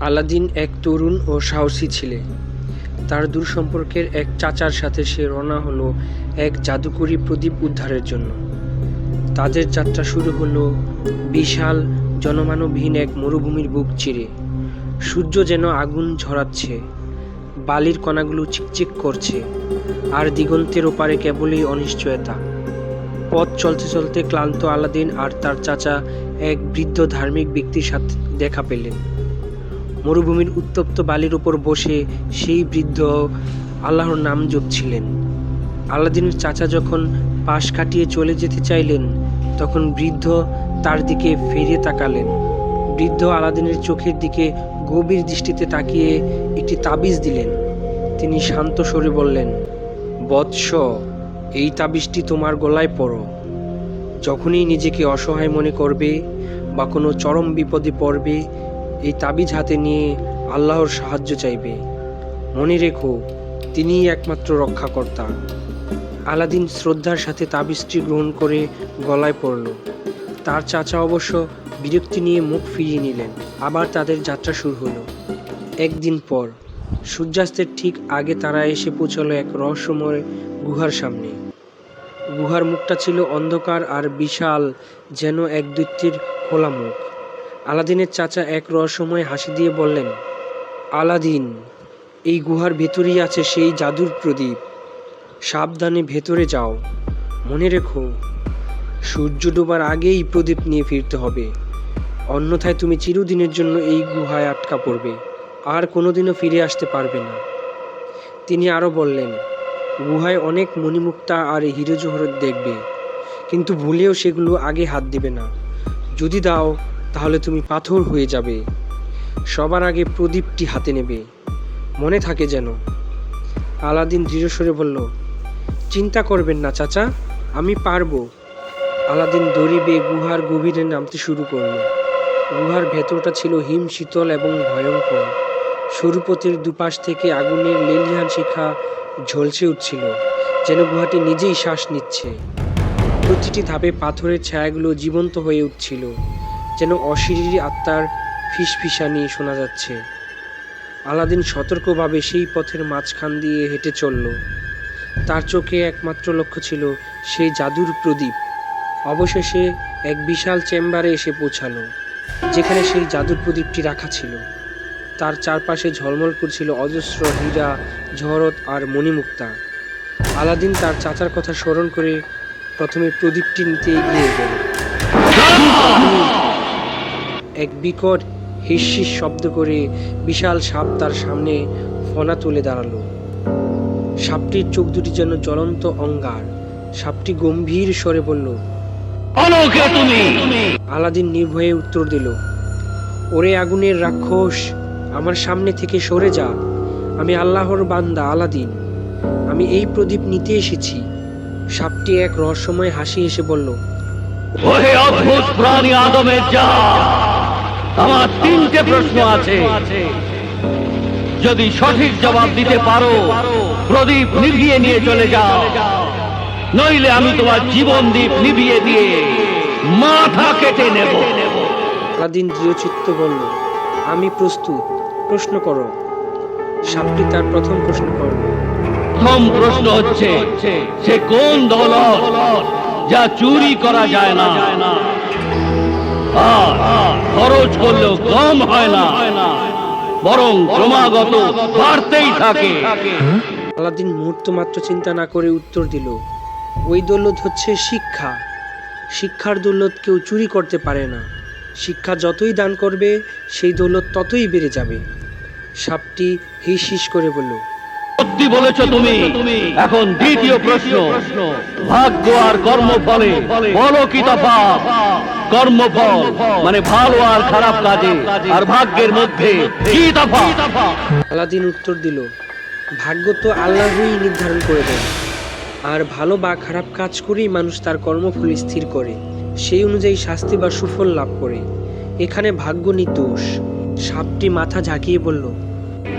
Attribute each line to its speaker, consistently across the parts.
Speaker 1: Aladdin এক তরুণ ও সাহসী ছেলে। তার দূর সম্পর্কের এক চাচার সাথে সে রওনা হলো এক জাদুকরী প্রদীপ উদ্ধারের জন্য। তাদের যাত্রা শুরু হলো বিশাল, জনমানবহীন এক মরুভূমির বুক চিরে। সূর্য যেন আগুন ঝরাচ্ছে, বালির কণাগুলো চিকচিক করছে, আর দিগন্তের ওপারে কেবলই অনিশ্চয়তা। পথ চলতে চলতে ক্লান্ত আলাদিন আর তার চাচা এক বৃদ্ধ ধার্মিক ব্যক্তির সাথে দেখা পেলেন। মরুভূমির উত্তপ্ত বালির উপর বসে সেই বৃদ্ধ আল্লাহর নাম জপছিলেন। আলাদিনের চাচা যখন পাশ কাটিয়ে চলে যেতে চাইলেন, তখন বৃদ্ধ তার দিকে ফিরে তাকালেন। বৃদ্ধ আলাদিনের চোখের দিকে গভীর দৃষ্টিতে তাকিয়ে একটি তাবিজ দিলেন। তিনি শান্ত স্বরে বললেন, বৎস, এই তাবিজটি তোমার গলায় পড়ো। যখনই নিজেকে অসহায় মনে করবে বা কোনো চরম বিপদে পড়বে এই তাবিজ হাতে নিয়ে আল্লাহর সাহায্য চাইবে। মনে রেখো, তিনিই একমাত্র রক্ষাকর্তা। আলাদিন শ্রদ্ধার সাথে তাবিজটি গ্রহণ করে গলায় পড়ল। তার চাচা অবশ্য বিরক্তি নিয়ে মুখ ফিরিয়ে নিলেন। আবার তাদের যাত্রা শুরু হলো। একদিন পর, সূর্যাস্তের ঠিক আগে তারা এসে পৌঁছালো এক রহস্যময় গুহার সামনে। গুহার মুখটা ছিল অন্ধকার আর বিশাল, যেন এক দৈত্যের খোলা মুখ। আলাদিনের চাচা এক রহস্যময় হাসি দিয়ে বললেন, আলাদিন, এই গুহার ভেতরেই আছে সেই জাদুর প্রদীপ। সাবধানে ভেতরে যাও। মনে রেখো, সূর্য ডোবার আগেই প্রদীপ নিয়ে ফিরতে হবে। অন্যথায় তুমি চিরদিনের জন্য এই গুহায় আটকা পড়বে। আর কোনোদিনও ফিরে আসতে পারবে না। তিনি আরও বললেন, গুহায় অনেক মণিমুক্তা আর হিরো জহরত দেখবে। কিন্তু ভুলেও সেগুলো আগে হাত দিবে না। যদি দাও তাহলে তুমি পাথর হয়ে যাবে। সবার আগে প্রদীপটি হাতে নেবে। মনে থাকে যেন। আলাদিন দৃঢ়স্বরে বলল, চিন্তা করবেন না, চাচা, আমি পারব। আলাদিন দড়ি বেয়ে গুহার গভীরে নামতে শুরু করল। গুহার ভেতরটা ছিল হিম, শীতল এবং ভয়ঙ্কর। সরুপথের দুপাশ থেকে আগুনের লেলিহান শিখা ঝলসে উঠছিল, যেন গুহাটি নিজেই শ্বাস নিচ্ছে। প্রতিটি ধাপে পাথরের ছায়াগুলো জীবন্ত হয়ে উঠছিল। যেন অশরীরী আত্মার ফিসফিসানি শোনা যাচ্ছে। আলাদিন সতর্কভাবে সেই পথের মাঝখান দিয়ে হেঁটে চলল। তার চোখে একমাত্র লক্ষ্য ছিল সেই জাদুর প্রদীপ। অবশেষে এক বিশাল চেম্বারে এসে পৌঁছালো, যেখানে সেই জাদুর প্রদীপটি রাখা ছিল। তার চারপাশে ঝলমল করছিল অজস্র হীরা ঝরত আর মণিমুক্তা। আলাদিন তার চাচার কথা স্মরণ করে প্রথমে প্রদীপটি নিতে এগিয়ে গেল। এক বিকট হিসিস শব্দ করে বিশাল সাপ তার সামনে ফনা তুলে দাঁড়াল। সাপটির চোখ দুটি যেন জ্বলন্ত অঙ্গার। সাপটি গম্ভীর স্বরে বলল আলাদিন নির্ভয়ে উত্তর দিল ওরে আগুনের রাক্ষস আমার সামনে থেকে সরে যা। আমি আল্লাহর বান্দা আলাদিন। আমি এই প্রদীপ নিতে এসেছি। সাপটি এক রহস্যময় হাসি এসে বলল
Speaker 2: ওহে অদ্ভুত প্রাণী আদমের যা আমার তিনটে প্রশ্ন আছে। যদি সঠিক জবাব দিতে পারো প্রদীপ নিভিয়ে নিয়ে চলে যাও। নইলে আমি তোমার জীবন দ্বীপ নিভিয়ে দিয়ে মাথা কেটে নেব।
Speaker 1: আলাদিন দৃঢ়চিত্ত বলল আমি প্রস্তুত। প্রশ্ন করো। সাপটি তার প্রথম প্রশ্ন করল।
Speaker 2: প্রথম প্রশ্ন হচ্ছে সে কোন দৌলত যা চুরি করা যায় না? আর খরচ করলেও কম হয় না। বরং ক্রমাগত বাড়তেই থাকে।
Speaker 1: আলাদিন মুহূর্ত মাত্র চিন্তা না করে উত্তর দিল, ওই দৌলত হচ্ছে শিক্ষা। শিক্ষার দৌলত কেউ চুরি করতে পারে না। শিক্ষা যতই দান করবে, সেই দৌলত ততই বেড়ে যাবে। সাপটি হিস করে বলল
Speaker 2: সত্যি বলেছ তুমি। এখন দ্বিতীয় প্রশ্ন। ভাগ্য আর কর্মফলে। বলো কি তফাৎ কর্মফল। মানে ভালো আর খারাপ কাজে। আর ভাগ্যের মধ্যে। কি তফাৎ
Speaker 1: আলাদিন উত্তর দিল ভাগ্য তো আল্লাহই নির্ধারণ করে দেন আর ভালো বা খারাপ কাজ করেই মানুষ তার কর্মফল স্থির করে। সেই অনুযায়ী শাস্তি বা সুফল লাভ করে। এখানে ভাগ্য নির্দোষ। সাপটি মাথা ঝাঁকিয়ে বলল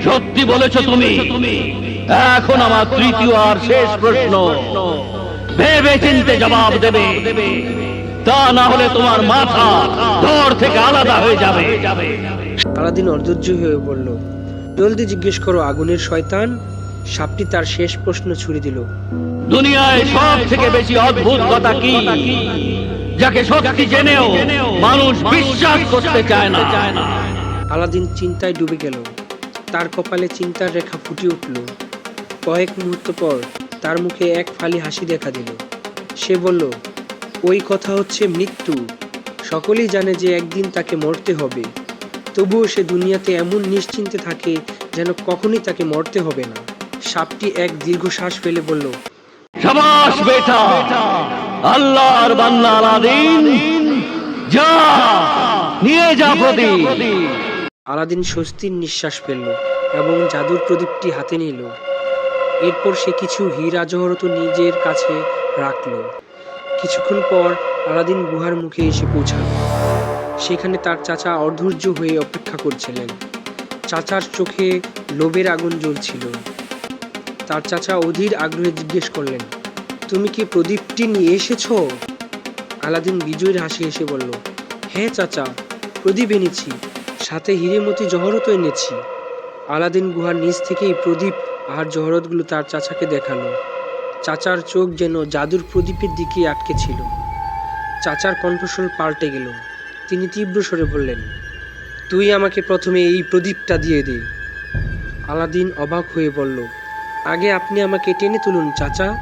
Speaker 2: সত্যি বলেছ তুমি। এখন আমার তৃতীয় আর শেষ প্রশ্ন। ভেবে চিনতে জবাব দেবে। তা না হলে তোমার মাথা ধর থেকে আলাদা হয়ে যাবে।
Speaker 1: আলাদিন অধৈর্য হয়ে বলল জলদি জিজ্ঞেস করো আগুনের শয়তান? সাপটি তার শেষ প্রশ্ন ছুড়ে দিল।
Speaker 2: দুনিয়ায় সব থেকে বেশি অদ্ভুত কথা কি? যাকে সত্যি জেনেও মানুষ বিশ্বাস করতে চায় না।
Speaker 1: আলাদিন চিন্তায় ডুবে গেল। তার কপালে চিন্তার রেখা ফুটে উঠল। কয়েক মুহূর্ত পর তার মুখে এক ফালি হাসি দেখা দিল। সে বলল ওই কথা হচ্ছে মৃত্যু। সকলেই জানে যে একদিন তাকে মরতে হবে। তবুও সে দুনিয়াতে এমন নিশ্চিন্তে থাকে যেন কখনই তাকে মরতে হবে না। সাপটি এক দীর্ঘশ্বাস ফেলে বলল
Speaker 2: বেটা। আল্লাহর বান্দা আলাদিন। যা নিয়ে যা প্রদীপ।
Speaker 1: আলাদিন স্বস্তির নিঃশ্বাস ফেলল এবং জাদুর প্রদীপটি হাতে নিল। এরপর সে কিছু হীরা জহরত নিজের কাছে রাখল। কিছুক্ষণ পর আলাদিন গুহার মুখে এসে পৌঁছাল। সেখানে তার চাচা অধৈর্য হয়ে অপেক্ষা করছিলেন। চাচার চোখে লোভের আগুন জ্বলছিল। তার চাচা অধীর আগ্রহে জিজ্ঞেস করলেন, তুমি কি প্রদীপটি নিয়ে এসেছ? আলাদিন বিজয়ের হাসি এসে বলল হ্যাঁ চাচা, প্রদীপ এনেছি, সাথে হিরেমতি জহরতও এনেছি। আলাদিন গুহার নিচ থেকেই প্রদীপ আর জহরতগুলো তার চাচাকে দেখাল। চাচার চোখ যেন জাদুর প্রদীপের দিকে আটকে ছিল। চাচার কণ্ঠস্বর পাল্টে গেল। তিনি তীব্র স্বরে বললেন, তুই আমাকে প্রথমে এই প্রদীপটা দিয়ে দে। আলাদিন অবাক হয়ে বলল, আগে আপনি আমাকে টেনে তুলুন, চাচা।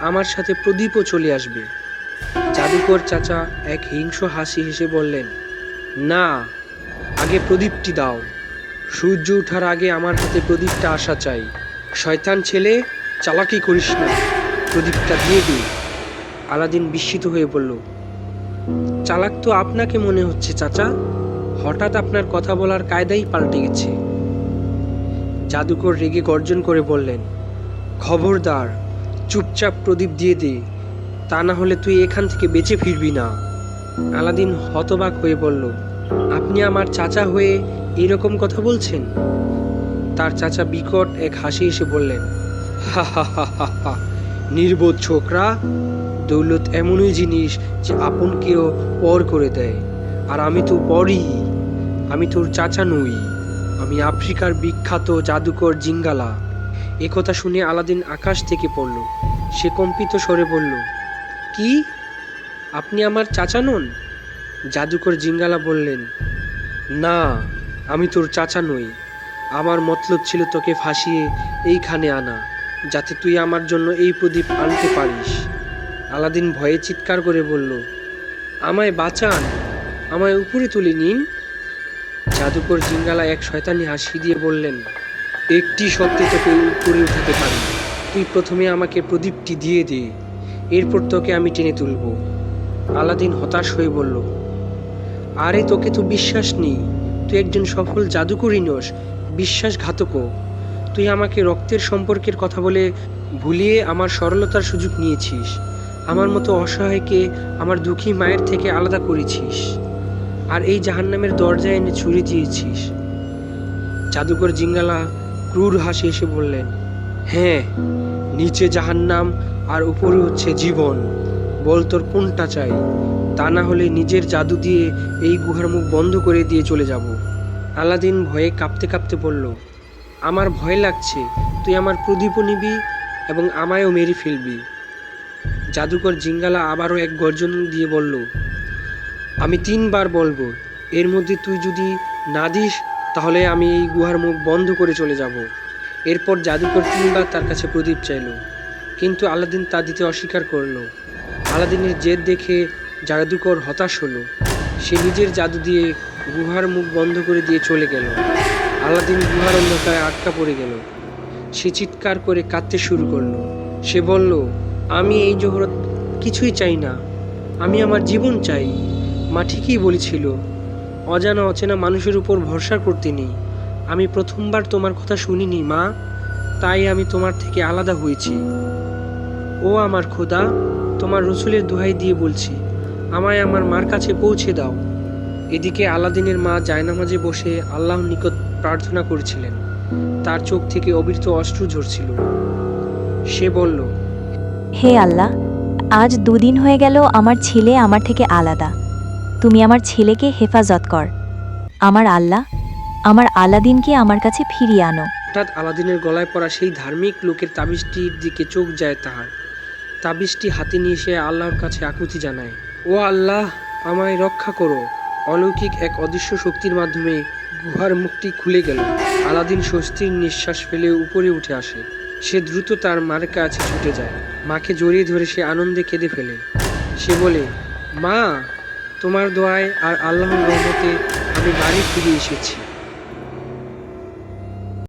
Speaker 1: আমার সাথে প্রদীপও চলে আসবে। জাদুকর চাচা এক হিংস্র হাসি হেসে বললেন, না, আগে প্রদীপটি দাও। সূর্য ওঠার আগে আমার হাতে প্রদীপটা আসা চাই। শয়তান ছেলে, চালাকি করিস না। প্রদীপটা দিয়ে দে আলাদিন বিস্মিত হয়ে বলল, চালাক তো আপনাকে মনে হচ্ছে, চাচা। হঠাৎ আপনার কথা বলার কায়দাই পাল্টে গেছে। জাদুকর রেগে গর্জন করে বললেন, খবরদার, চুপচাপ প্রদীপ দিয়ে দে। তা না হলে তুই এখান থেকে বেঁচে ফিরবি না। আলাদিন হতবাক হয়ে বলল, আপনি আমার চাচা হয়ে এরকম কথা বলছেন? তার চাচা বিকট এক হাসি এসে বললেন, হা হা হা হা নির্বোধ ছোকরা, দৌলত এমনই জিনিস যে আপনকেও পর করে দেয়। আর আমি তো পরই, আমি তোর চাচা নই, আমি আফ্রিকার বিখ্যাত জাদুকর জিঙ্গালা। একথা শুনে আলাদিন আকাশ থেকে পড়ল। সে কম্পিত স্বরে বলল, কি? আপনি আমার চাচা নন? জাদুকর জিঙ্গালা বললেন, না, আমি তোর চাচা নই। আমার মতলব ছিল তোকে ফাঁসিয়ে এইখানে আনা, যাতে তুই আমার জন্য এই প্রদীপ আনতে পারিস। আলাদিন ভয়ে চিৎকার করে বলল, আমায় বাঁচান, আমায় উপরে তুলে নিন। জাদুকর জিঙ্গালা এক শয়তানি হাসি দিয়ে বললেন, একটি শব্দে তোকে উপরে উঠাতে পারি। তুই প্রথমে আমাকে প্রদীপটি দিয়ে দে, এরপর তোকে আমি টেনে তুলব। আলাদিন হতাশ হয়ে বলল, আরে তোকে তো বিশ্বাস নেই, তুই একজন সফল জাদুকরই নোস বিশ্বাসঘাতকও। তুই আমাকে রক্তের সম্পর্কের কথা বলে ভুলিয়ে আমার সরলতার সুযোগ নিয়েছিস। আমার মতো অসহায়কে আমার দুঃখী মায়ের থেকে আলাদা করেছিস। আর এই জাহান্নামের দরজায় এনে ছুরি দিয়েছিস। জাদুকর জিঙ্গালা ক্রুর হাসি এসে বললেন হ্যাঁ নিচে জাহান্নাম আর উপরে হচ্ছে জীবন। বল তোর কোনটা চাই? তা না হলে নিজের জাদু দিয়ে এই গুহার মুখ বন্ধ করে দিয়ে চলে যাব। আলাদিন ভয়ে কাঁপতে কাঁপতে বলল, আমার ভয় লাগছে, তুই আমার প্রদীপও নিবি এবং আমায়ও মেরে ফেলবি। জাদুকর জিঙ্গালা আবারও এক গর্জন দিয়ে বলল, আমি তিনবার বলব, এর মধ্যে তুই যদি না দিস, তাহলে আমি এই গুহার মুখ বন্ধ করে চলে যাব। এরপর জাদুকর তিনবার তার কাছে প্রদীপ চাইল, কিন্তু আলাদিন তা দিতে অস্বীকার করল। আলাদিনের জেদ দেখে জাদুকর হতাশ হলো। সে নিজের জাদু দিয়ে গুহার মুখ বন্ধ করে দিয়ে চলে গেল। আলাদিন গুহার অন্ধকারে আটকা পড়ে গেল। সে চিৎকার করে কাঁদতে শুরু করল। সে বলল, আমি এই জহরত কিছুই চাই না। আমি আমার জীবন চাই। মা ঠিকই বলেছিল, অজানা অচেনা মানুষের উপর ভরসা করতে নেই। আমি প্রথমবার তোমার কথা শুনিনি, মা। তাই আমি তোমার থেকে আলাদা হয়েছি। ও আমার খোদা, তোমার রসুলের দোহাই দিয়ে বলছি, আমায় আমার মার কাছে পৌঁছে দাও। এদিকে আলাদিনের মা জায়নামাজে বসে আল্লাহর নিকট প্রার্থনা করছিলেন। তার চোখ থেকে অবিরত অশ্রু ঝরছিল। সে বলল
Speaker 3: হে আল্লাহ আজ দুদিন হয়ে গেল আমার ছেলে আমার থেকে আলাদা। তুমি আমার ছেলেকে হেফাজত কর। আমার আল্লাহ আমার আলাদিনকে আমার কাছে ফিরিয়ে আনো।
Speaker 1: হঠাৎ আলাদিনের গলায় পড়া সেই ধার্মিক লোকের তাবিজটির দিকে চোখ যায় তাহার। তাবিজটি হাতে নিয়ে সে আল্লাহর কাছে আকুতি জানায় ও আল্লাহ আমায় রক্ষা করো। অলৌকিক এক অদৃশ্য শক্তির মাধ্যমে গুহার মুখটি খুলে গেল। আলাদিন স্বস্তির নিঃশ্বাস ফেলে উপরে উঠে আসে। সে দ্রুত তার মার কাছে ছুটে যায়। মাকে জড়িয়ে ধরে সে আনন্দে কেঁদে ফেলে। সে বলে, মা, তোমার দোয়ায় আর আল্লাহর রহমতে আমি বাড়ি ফিরে এসেছি।